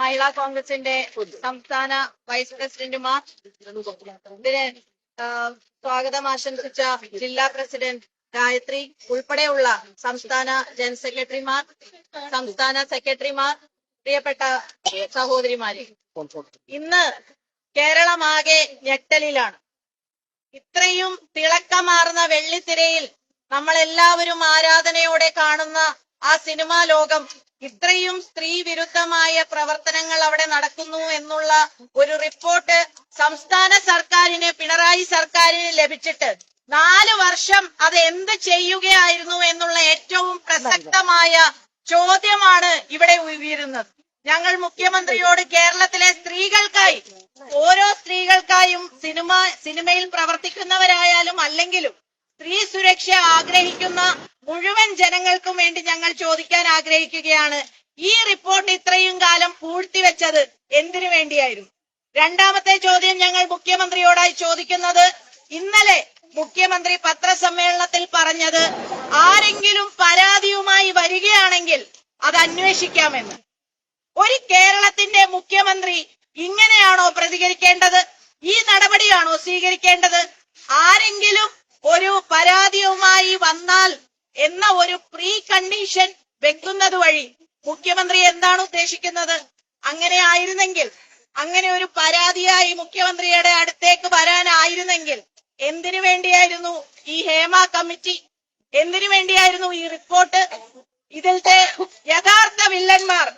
മഹിളാ കോൺഗ്രസിന്റെ സംസ്ഥാന വൈസ് പ്രസിഡന്റുമാർ ഇതിന് സ്വാഗതം ആശംസിച്ച ജില്ലാ പ്രസിഡന്റ് ഗായത്രി ഉൾപ്പെടെയുള്ള സംസ്ഥാന ജനറൽ സെക്രട്ടറിമാർ സംസ്ഥാന സെക്രട്ടറിമാർ പ്രിയപ്പെട്ട സഹോദരിമാരെ. ഇന്ന് കേരളമാകെ ഞെട്ടലിലാണ്. ഇത്രയും തിളക്കമാർന്ന വെള്ളിത്തിരയിൽ നമ്മളെല്ലാവരും ആരാധനയോടെ കാണുന്ന ആ സിനിമാ ലോകം ഇത്രയും സ്ത്രീ വിരുദ്ധമായ പ്രവർത്തനങ്ങൾ അവിടെ നടക്കുന്നു എന്നുള്ള ഒരു റിപ്പോർട്ട് സംസ്ഥാന സർക്കാരിന് പിണറായി സർക്കാരിന് ലഭിച്ചിട്ട് നാല് വർഷം അത് എന്ത് ചെയ്യുകയായിരുന്നു എന്നുള്ള ഏറ്റവും പ്രസക്തമായ ചോദ്യമാണ് ഇവിടെ ഉയരുന്നത്. ഞങ്ങൾ മുഖ്യമന്ത്രിയോട് കേരളത്തിലെ സ്ത്രീകൾക്കായി ഓരോ സ്ത്രീകൾക്കായും സിനിമ സിനിമയിൽ പ്രവർത്തിക്കുന്നവരായാലും അല്ലെങ്കിലും സ്ത്രീ സുരക്ഷ ആഗ്രഹിക്കുന്ന മുഴുവൻ ജനങ്ങൾക്കും വേണ്ടി ഞങ്ങൾ ചോദിക്കാൻ ആഗ്രഹിക്കുകയാണ്. ഈ റിപ്പോർട്ട് ഇത്രയും കാലം പൂഴ്ത്തിവെച്ചത് എന്തിനു വേണ്ടിയായിരുന്നു? രണ്ടാമത്തെ ചോദ്യം ഞങ്ങൾ മുഖ്യമന്ത്രിയോടായി ചോദിക്കുന്നത് ഇന്നലെ മുഖ്യമന്ത്രി പത്രസമ്മേളനത്തിൽ പറഞ്ഞത് ആരെങ്കിലും പരാതിയുമായി വരികയാണെങ്കിൽ അത് അന്വേഷിക്കാമെന്ന്. ഒരു കേരളത്തിന്റെ മുഖ്യമന്ത്രി ഇങ്ങനെയാണോ പ്രതികരിക്കേണ്ടത്? ഈ നടപടിയാണോ സ്വീകരിക്കേണ്ടത്? ആരെങ്കിലും ഒരു പരാതിയുമായി വന്നാൽ എന്ന ഒരു പ്രീ കണ്ടീഷൻ വെക്കുന്നത് വഴി മുഖ്യമന്ത്രി എന്താണ് ഉദ്ദേശിക്കുന്നത്? അങ്ങനെ ആയിരുന്നെങ്കിൽ അങ്ങനെ ഒരു പരാതിയായി മുഖ്യമന്ത്രിയുടെ അടുത്തേക്ക് വരാനായിരുന്നെങ്കിൽ എന്തിനു വേണ്ടിയായിരുന്നു ഈ ഹേമ കമ്മിറ്റി? എന്തിനു വേണ്ടിയായിരുന്നു ഈ റിപ്പോർട്ട് ഇതിലത്തെ യഥാർത്ഥ വില്ലന്മാർ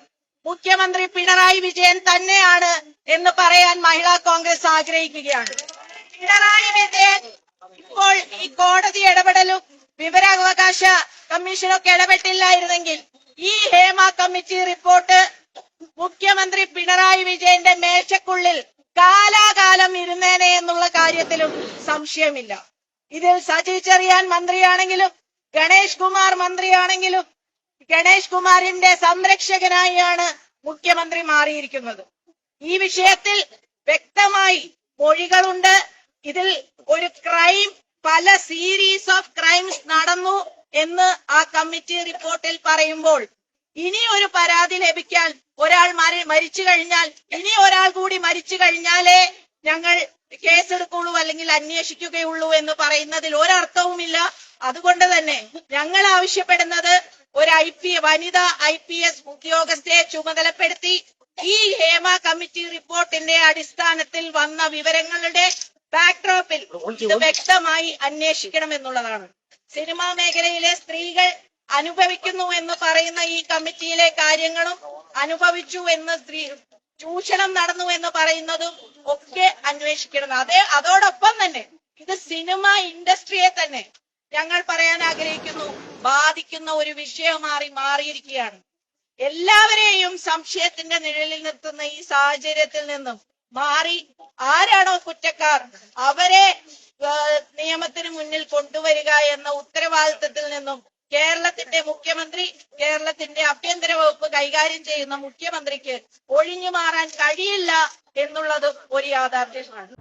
മുഖ്യമന്ത്രി പിണറായി വിജയൻ തന്നെയാണ് എന്ന് പറയാൻ മഹിളാ കോൺഗ്രസ് ആഗ്രഹിക്കുകയാണ്. പിണറായി വിജയൻ ഇപ്പോൾ ഈ കോടതി ഇടപെടലും വിവരാവകാശ കമ്മീഷനൊക്കെ ഇടപെട്ടില്ലായിരുന്നെങ്കിൽ ഈ ഹേമ കമ്മിറ്റി റിപ്പോർട്ട് മുഖ്യമന്ത്രി പിണറായി വിജയന്റെ മേശക്കുള്ളിൽ കാലാകാലം ഇരുന്നേനെ എന്നുള്ള കാര്യത്തിലും സംശയമില്ല. ഇതിൽ സജി ചെറിയാൻ മന്ത്രിയാണെങ്കിലും ഗണേഷ് കുമാർ മന്ത്രിയാണെങ്കിലും ഗണേഷ് കുമാറിന്റെ സംരക്ഷകനായാണ് മുഖ്യമന്ത്രി മാറിയിരിക്കുന്നത്. ഈ വിഷയത്തിൽ വ്യക്തമായി മൊഴികളുണ്ട്. ഇതിൽ ഒരു ക്രൈം പല സീരീസ് ഓഫ് ക്രൈംസ് നടന്നു എന്ന് ആ കമ്മിറ്റി റിപ്പോർട്ടിൽ പറയുമ്പോൾ ഇനി ഒരു പരാതി ലഭിക്കാൻ ഒരാൾ മരി- മരിച്ചു കഴിഞ്ഞാൽ ഇനി ഒരാൾ കൂടി മരിച്ചു കഴിഞ്ഞാലേ ഞങ്ങൾ കേസെടുക്കുള്ളൂ അല്ലെങ്കിൽ അന്വേഷിക്കുകയുള്ളൂ എന്ന് പറയുന്നതിൽ ഒരർത്ഥവുമില്ല. അതുകൊണ്ട് തന്നെ ഞങ്ങൾ ആവശ്യപ്പെടുന്നത് ഒരു ഐ പി വനിതാ ഐ പി എസ് ഉദ്യോഗസ്ഥയെ ചുമതലപ്പെടുത്തി ഈ ഹേമ കമ്മിറ്റി റിപ്പോർട്ടിന്റെ അടിസ്ഥാനത്തിൽ വന്ന വിവരങ്ങളുടെ ബാക്ക്ഡ്രോപ്പിൽ ഇത് വ്യക്തമായി അന്വേഷിക്കണം എന്നുള്ളതാണ് സിനിമാ മേഖലയിലെ സ്ത്രീകൾ അനുഭവിക്കുന്നു എന്ന് പറയുന്ന ഈ കമ്മിറ്റിയിലെ കാര്യങ്ങളും അനുഭവിച്ചു എന്ന് സ്ത്രീ ചൂഷണം നടന്നു എന്ന് പറയുന്നതും ഒക്കെ അന്വേഷിക്കണം. അതേ അതോടൊപ്പം തന്നെ ഇത് സിനിമ ഇൻഡസ്ട്രിയെ തന്നെ ഞങ്ങൾ പറയാൻ ആഗ്രഹിക്കുന്നു ബാധിക്കുന്ന ഒരു വിഷയമായി മാറിയിരിക്കുകയാണ്. എല്ലാവരെയും സംശയത്തിന്റെ നിഴലിൽ നിർത്തുന്ന ഈ സാഹചര്യത്തിൽ നിന്നും മാറി. ആരാണോ കുറ്റക്കാർ? അവരെ നിയമത്തിന് മുന്നിൽ കൊണ്ടുവരിക എന്ന ഉത്തരവാദിത്തത്തിൽ നിന്നും കേരളത്തിന്റെ മുഖ്യമന്ത്രി കേരളത്തിന്റെ ആഭ്യന്തര വകുപ്പ് കൈകാര്യം ചെയ്യുന്ന മുഖ്യമന്ത്രിക്ക് ഒഴിഞ്ഞു മാറാൻ കഴിയില്ല എന്നുള്ളത് ഒരു യാഥാർത്ഥ്യമാണ്.